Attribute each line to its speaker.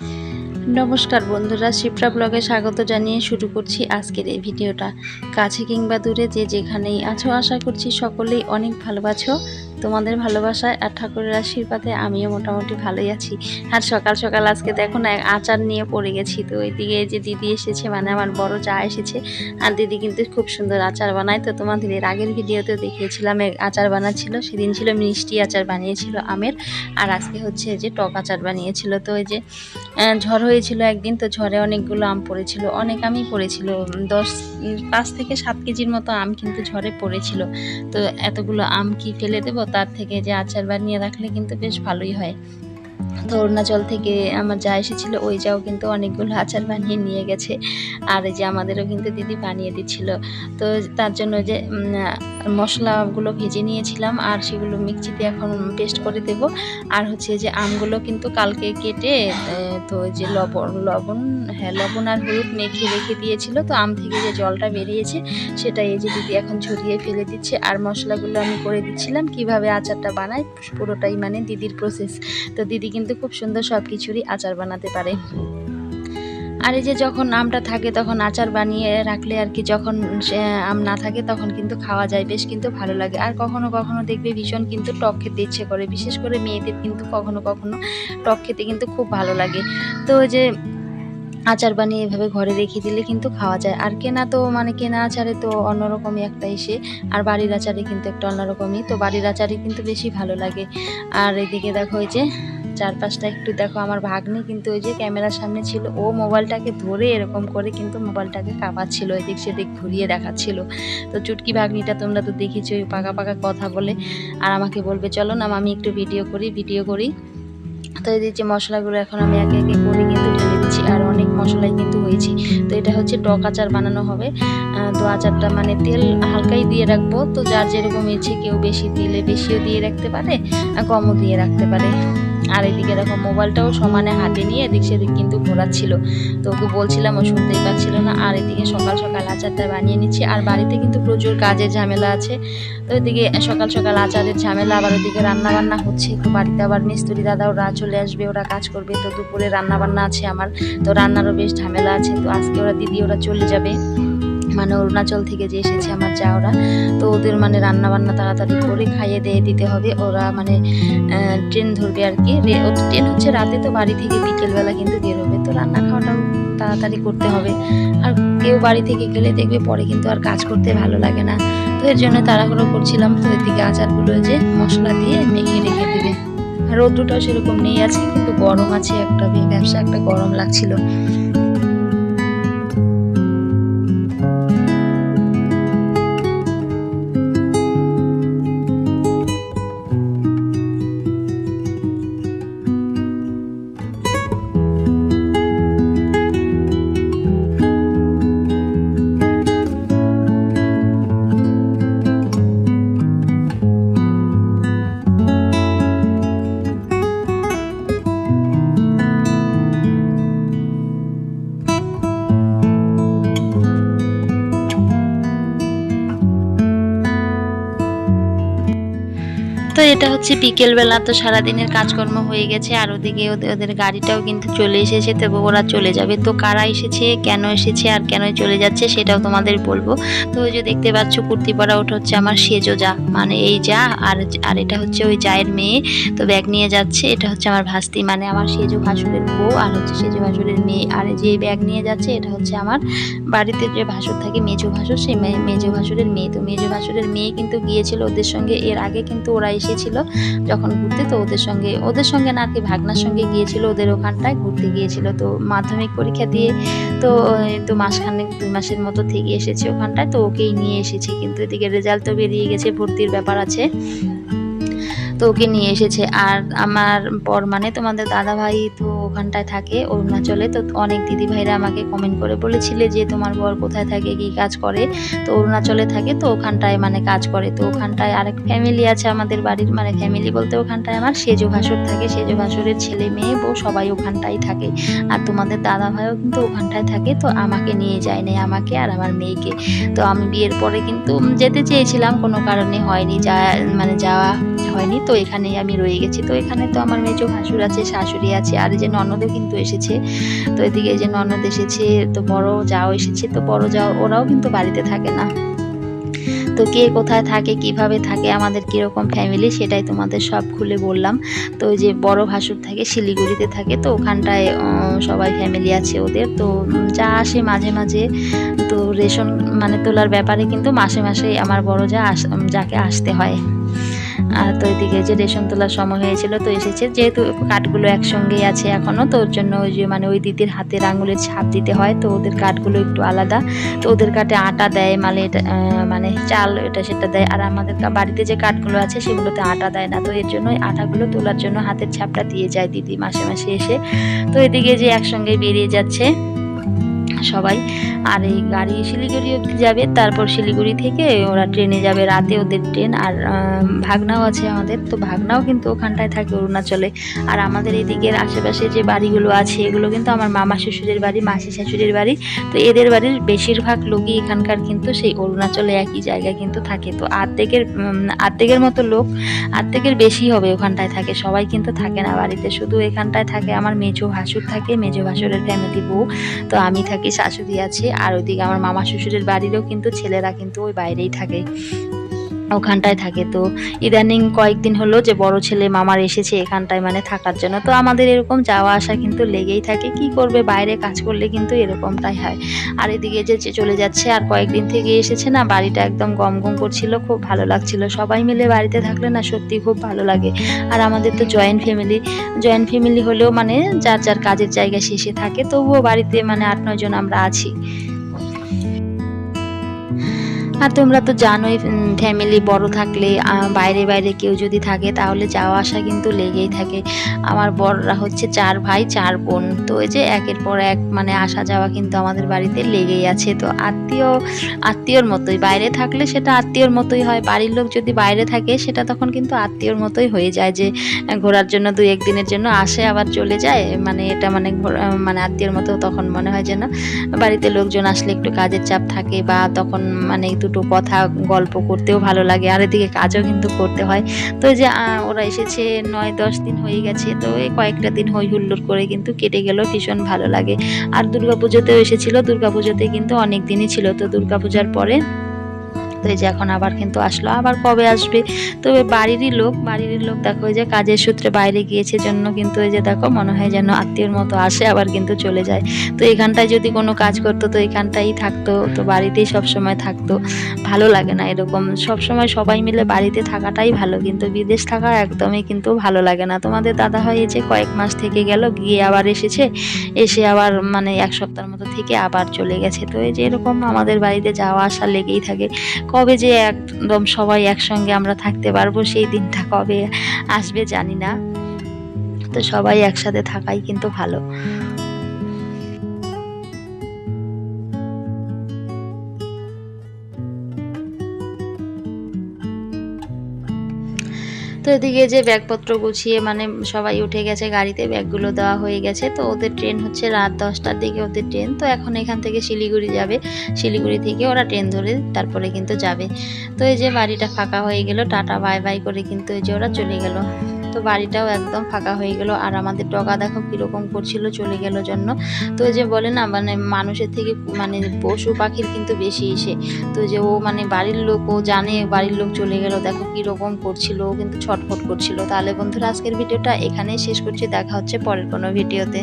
Speaker 1: নমস্কার বন্ধুরা, শিপ্রা ব্লগে স্বাগত জানিয়ে শুরু করছি আজকের এই ভিডিওটা। কাছে কিংবা দূরে যে যেখানেই আছো, আশা করছি সকলেই অনেক ভালোবাসো তোমাদের ভালোবাসায় আর ঠাকুরের আশীর্বাদে আমিও মোটামুটি ভালোই আছি। আর সকাল সকাল আজকে দেখো না আচার নিয়ে পড়ে গেছি। তো এই যে দিদি এসেছে মানে আমার বড় যা এসেছে, আর দিদি কিন্তু খুব সুন্দর আচার বানায়। তো তোমাদের এর আগের ভিডিওতে দেখিয়েছিলাম আচার বানাচ্ছিল, সেদিন ছিল মিষ্টি আচার বানিয়েছিল আমের, আর আজকে হচ্ছে যে টক আচার বানিয়েছিল। তো ওই যে ঝড় হয়েছিল একদিন, তো ঝড়ে অনেকগুলো আম পড়েছিল, অনেক আমই পড়েছিল, দশ, পাঁচ থেকে সাত কেজির মতো আম কিন্তু ঝড়ে পড়েছিল। তো এতগুলো আম কি ফেলে দেবো? তার থেকে যে আচার বানিয়ে রাখলে কিন্তু বেশ ভালোই হয়। তো অরুণাচল থেকে আমার যা এসেছিল, ওই যাও কিন্তু অনেকগুলো আচার বানিয়ে নিয়ে গেছে। আর যে আমাদেরও কিন্তু দিদি বানিয়ে দিচ্ছিল। তো তার জন্য যে মশলাগুলো ভেজে নিয়েছিলাম আর সেগুলো মিক্সিতে এখন পেস্ট করে দেব। আর হচ্ছে যে আমগুলো কিন্তু কালকে কেটে তো যে লবণ লবণ হ্যাঁ লবণ আর হলুদ মেখে রেখে দিয়েছিল। তো আম থেকে যে জলটা বেরিয়েছে সেটা এই যে দিদি এখন ঝরিয়ে ফেলে দিচ্ছে। আর মশলাগুলো আমি করে দিচ্ছিলাম। কীভাবে আচারটা বানাই পুরোটাই মানে দিদির প্রসেস তো দিদি কিন্তু খুব সুন্দর সব কিছুরই আচার বানাতে পারে। আর এই যে যখন আমটা থাকে তখন আচার বানিয়ে রাখলে আর কি যখন আম না থাকে তখন কিন্তু খাওয়া যায়, বেশ কিন্তু ভালো লাগে। আর কখনো কখনো দেখবে ভীষণ কিন্তু টক খেতে ইচ্ছে করে, বিশেষ করে মেয়েদের কিন্তু কখনো কখনো টক খেতে কিন্তু খুব ভালো লাগে। তো যে আচার বানিয়ে এভাবে ঘরে রেখে দিলে কিন্তু খাওয়া যায়। আর কেনা তো মানে কেনা আচারে তো অন্যরকমই একটা এসে আর বাড়ির আচারে কিন্তু একটা অন্যরকমই। তো বাড়ির আচারে কিন্তু বেশি ভালো লাগে। আর এদিকে দেখো ওই যে চারপাশটা একটু দেখো, আমার ভাগ্নি কিন্তু ওই যে ক্যামেরার সামনে ছিল, ও মোবাইলটাকে ধরে এরকম করে কিন্তু মোবাইলটাকে কাঁপাচ্ছিল, এদিক সেদিক ঘুরিয়ে দেখাচ্ছিল। তো চুটকি ভাগ্নিটা তোমরা তো দেখেছ ওই পাকা পাকা কথা বলে। আর আমাকে বলবে, চলো না আমি একটু ভিডিও করি ভিডিও করি। তো এই যে মশলাগুলো এখন আমি একে একে করে কিন্তু ঢেলে দিচ্ছি, আর অনেক মশলাই কিন্তু হয়েছে। তো এটা হচ্ছে টক আচার বানানো হবে। তো আচারটা মানে তেল হালকাই দিয়ে রাখব। তো যার যেরকম ইচ্ছে কেউ বেশি দিলে বেশিও দিয়ে রাখতে পারে, আর কমও দিয়ে রাখতে পারে। আর এদিকে দেখো, মোবাইলটাও সমানে হাতে নিয়ে এদিক সেদিক কিন্তু ঘোরাচ্ছিল। তো ওকে বলছিলাম, ও শুনতেই পাচ্ছিল না। আর এদিকে সকাল সকাল আচারটা বানিয়ে নিচ্ছি। আর বাড়িতে কিন্তু প্রচুর কাজের ঝামেলা আছে। তো এদিকে সকাল সকাল আচারের ঝামেলা, আবার ওদিকে রান্নাবান্না হচ্ছে। তো বাড়িতে আবার মিস্ত্রি দাদা ওরা চলে আসবে, ওরা কাজ করবে। তো দুপুরে রান্না বান্না আছে আমার। তো রান্নারও বেশ ঝামেলা আছে। তো আজকে ওরা, দিদি ওরা চলে যাবে। মানে অরুণাচল থেকে যে এসেছে আমার যা ওরা তো ওদের মানে রান্না বান্না তাড়াতাড়ি করে খাইয়ে দিয়ে দিতে হবে। ওরা মানে ট্রেন ধরবে আর কি। ট্রেন হচ্ছে রাতে তো বাড়ি থেকে বিকেলবেলা কিন্তু বেরোবে। তো রান্না খাওয়াটাও তাড়াতাড়ি করতে হবে। আর কেউ বাড়ি থেকে গেলে দেখবে পরে কিন্তু আর কাজ করতে ভালো লাগে না। তো এর জন্য তাড়াহুড়ো করছিলাম। তো এদিকে আচারগুলো যে মশলা দিয়ে মেখে রেখে দেবে। রৌদ্রটাও সেরকম নেই। আছে কিন্তু গরম আছে, একটা ব্যবসা, একটা গরম লাগছিল। তো এটা হচ্ছে বিকেলবেলা, তো সারাদিনের কাজকর্ম হয়ে গেছে। আর ওদিকে ওদের গাড়িটাও কিন্তু চলে এসেছে, তো ওরা চলে যাবে। তো কারা এসেছে, কেন এসেছে, আর কেন চলে যাচ্ছে, সেটাও তোমাদের বলব। তো ওই যে দেখতে পাচ্ছ কুর্তি পরা ওটা হচ্ছে আমার সেজো যা মানে এই যা, আর আর এটা হচ্ছে ওই জায়ের মেয়ে। তো ব্যাগ নিয়ে যাচ্ছে, এটা হচ্ছে আমার ভাস্তি মানে আমার সেজো ভাসুরের বউ, আর হচ্ছে সেজো ভাসুরের মেয়ে। আর যে ব্যাগ নিয়ে যাচ্ছে, এটা হচ্ছে আমার বাড়িতে যে ভাসুর থাকে, মেজো ভাসুর সেই মেজো ভাসুরের মেয়ে। তো মেজো ভাসুরের মেয়ে কিন্তু গিয়েছিল ওদের সঙ্গে, এর আগে কিন্তু ওরা এসেছিল যখন ঘুরতে, তো ওদের সঙ্গে ওদের সঙ্গে না আর কি ভাগনার সঙ্গে গিয়েছিল, ওদের ওখানটায় ঘুরতে গিয়েছিল। তো মাধ্যমিক পরীক্ষা দিয়ে, তো তো মাসখানেক দুই মাসের মতো থেকে এসেছে ওখানটায়, তো ওকেই নিয়ে এসেছে। কিন্তু এদিকে রেজাল্ট তো বেরিয়ে গেছে, ভর্তির ব্যাপার আছে। তো ওকে নিয়ে এসেছে। আর আমার পর মানে তোমাদের দাদা ভাই তো ওখানটায় থাকে, অরুণাচলে। তো অনেক দিদি ভাইরা আমাকে কমেন্ট করে বলেছিলে যে তোমার বর কোথায় থাকে, কি কাজ করে। তো অরুণাচলে থাকে, তো ওখানটায় মানে কাজ করে। তো ওখানটায় আরেক ফ্যামিলি আছে আমাদের বাড়ির মানে ফ্যামিলি বলতে ওখানটায় আমার সেজো ভাসুর থাকে। সেজো ভাসুরের ছেলে, মেয়ে, বউ সবাই ওখানটায় থাকে। আর তোমাদের দাদা ভাইও কিন্তু ওখানটায় থাকে। তো আমাকে নিয়ে যায় নাই, আমাকে আর আমার মেয়েকে। তো আমি বিয়ের পরে কিন্তু যেতে চেয়েছিলাম, কোনো কারণে হয়নি। যা মানে যাওয়া হয়নি, তো এখানেই আমি রয়ে গেছি। তো এখানে তো আমার মেজো ভাসুর আছে, শাশুড়ি আছে, আর এই যে ননদও কিন্তু এসেছে। তো এদিকে এই যে ননদ এসেছে, তো বড় যাও এসেছে, তো বড় যাও, ওরাও কিন্তু বাড়িতে থাকে না। তো কে কোথায় থাকে, কীভাবে থাকে, আমাদের কীরকম ফ্যামিলি সেটাই তোমাদের সব খুলে বললাম। তো ওই যে বড় ভাসুর থাকে, শিলিগুড়িতে থাকে, তো ওখানটায় সবাই ফ্যামিলি আছে ওদের। তো যা আসে মাঝে মাঝে, তো রেশন মানে তোলার ব্যাপারে কিন্তু মাসে মাসে আমার বড় যা যাকে আসতে হয়। আর তো এদিকে যে রেশন তোলার সময় হয়েছিল তো এসেছে। যেহেতু কাঠগুলো একসঙ্গেই আছে এখনও তো ওর জন্য ওই যে মানে ওই দিদির হাতের আঙুলের ছাপ দিতে হয়, তো ওদের কাঠগুলো একটু আলাদা। তো ওদের কাঠে আটা দেয় মানে এটা মানে চাল এটা সেটা দেয়। আর আমাদের বাড়িতে যে কাঠগুলো আছে সেগুলোতে আটা দেয় না, তো এর জন্য আটাগুলো তোলার জন্য হাতের ছাপটা দিয়ে যায় দিদি মাসে মাসে এসে। তো এদিকে যে একসঙ্গে বেরিয়ে যাচ্ছে। সবাই। আর এই গাড়ি শিলিগুড়ি অবধি যাবে, তারপর শিলিগুড়ি থেকে ওরা ট্রেনে যাবে। রাতে ওদের ট্রেন আর ভাগনাও আছে আমাদের, তো ভাগনাও কিন্তু ওখানটায় থাকে অরুণাচলে। আর আমাদের এদিকের আশেপাশে যে বাড়িগুলো আছে, এগুলো কিন্তু আমার মামা শ্বশুরের বাড়ি, মাসি শাশুড়ির বাড়ি। তো এদের বাড়ির বেশিরভাগ লোকই এখানকার কিন্তু সেই অরুণাচলে একই জায়গায় কিন্তু থাকে। তো আর্ধেকের আর্ধেকের মতো লোক, আর্ধেকের বেশি হবে ওখানটায় থাকে। সবাই কিন্তু থাকে না বাড়িতে। শুধু এখানটায় থাকে আমার মেজো ভাসুর থাকে, মেজো ভাসুরের ফ্যামিলি বউ। তো আমি থাকি শাশুড়ি আছে আর ওইদিকে আমার মামা শ্বশুরের বাড়িরও কিন্তু ছেলেরা কিন্তু ওই বাইরেই থাকে। ওখানটায় থাকে। তো ইদানিং কয়েকদিন হলো যে বড় ছেলে মামার এসেছে এখানটায় মানে থাকার জন্য। তো আমাদের এরকম যাওয়া আসা কিন্তু লেগেই থাকে। কি করবে? বাইরে কাজ করলে কিন্তু এরকমটাই হয়। আর এদিকে যে চলে যাচ্ছে, আর কয়েকদিন থেকে এসেছে না, বাড়িটা একদম গম গম করছিল, খুব ভালো লাগছিল। সবাই মিলে বাড়িতে থাকলে না সত্যি খুব ভালো লাগে। আর আমাদের তো জয়েন্ট ফ্যামিলি। জয়েন্ট ফ্যামিলি হলেও মানে যার যার কাজের জায়গা শেষে থাকে, তবুও বাড়িতে মানে আট নয় জন আমরা আছি। আর তোমরা তো জানোই ফ্যামিলি বড় থাকলে বাইরে বাইরে কেউ যদি থাকে, তাহলে যাওয়া আসা কিন্তু লেগেই থাকে। আমার বড়রা হচ্ছে চার ভাই, চার বোন। তো এই যে একের পর এক মানে আসা যাওয়া কিন্তু আমাদের বাড়িতে লেগেই আছে। তো আত্মীয়, আত্মীয়র মতোই, বাইরে থাকলে সেটা আত্মীয়র মতোই হয়। বাড়ির লোক যদি বাইরে থাকে, সেটা তখন কিন্তু আত্মীয়র মতোই হয়ে যায় যে ঘোরার জন্য দুই একদিনের জন্য আসে, আবার চলে যায়। মানে এটা মানে মানে আত্মীয়র মতো তখন মনে হয় যেন বাড়িতে লোকজন আসলে একটু কাজের চাপ থাকে বা তখন মানে দুটো কথা, গল্প করতেও ভালো লাগে। আর এদিকে কাজও কিন্তু করতে হয়। তো যে ওরা এসেছে, নয়, দশ দিন হয়ে গেছে, তো এই কয়েকটা দিন হই হুল্লোড় করে কিন্তু কেটে গেল, ভীষণ ভালো লাগে। আর দুর্গাপুজোতেও এসেছিল, দুর্গাপুজোতে কিন্তু অনেক দিনই ছিল। তো দুর্গাপূজার পরে তো এই যে এখন আবার কিন্তু আসলো। আবার কবে আসবে? তবে বাড়িরই লোক বাড়িরই লোক দেখো এই যে কাজের সূত্রে বাইরে গিয়েছে জন্য কিন্তু এই যে দেখো, মনে হয় যেন আত্মীয়র মতো আসে, আবার কিন্তু চলে যায়। তো এখানটায় যদি কোনো কাজ করতো, তো এখানটাই থাকতো, তো বাড়িতেই সব সময় থাকতো। ভালো লাগে না এরকম। সব সময় সবাই মিলে বাড়িতে থাকাটাই ভালো, কিন্তু বিদেশ থাকা একদমই কিন্তু ভালো লাগে না। তোমাদের দাদা হয় এই যে কয়েক মাস থেকে গেল, গিয়ে আবার এসেছে, এসে আবার মানে এক সপ্তাহের মতো থেকে আবার চলে গেছে। তো এই যে এরকম আমাদের বাড়িতে যাওয়া আসা লেগেই থাকে। কবে যে একদম সবাই একসঙ্গে আমরা থাকতে পারব, সেই দিনটা কবে আসবে জানি না। তো সবাই একসাথে থাকাই কিন্তু ভালো। তো এদিকে যে ব্যাগপত্র গুছিয়ে মানে সবাই উঠে গেছে, গাড়িতে ব্যাগগুলো দেওয়া হয়ে গেছে। তো ওদের ট্রেন হচ্ছে রাত দশটার দিকে ওদের ট্রেন। তো এখন এখান থেকে শিলিগুড়ি যাবে। শিলিগুড়ি থেকে ওরা ট্রেন ধরে তারপরে কিন্তু যাবে। তো এই যে বাড়িটা ফাঁকা হয়ে গেল, টাটা বাই বাই করে কিন্তু এই যে ওরা চলে গেল। তো বাড়িটাও একদম ফাঁকা হয়ে গেল। আর আমাদের ডগা দেখো কীরকম করছিল, চলে গেল জন্য। তো যে বলে না মানে মানুষের থেকে মানে পশু পাখির কিন্তু বেশি এসে তো যে ও মানে বাড়ির লোক, ও জানে বাড়ির লোক চলে গেল, দেখো কীরকম করছিল, ও কিন্তু ছটফট করছিল। তাহলে বন্ধুরা, আজকের ভিডিওটা এখানেই শেষ করছি। দেখা হচ্ছে পরের কোনো ভিডিওতে।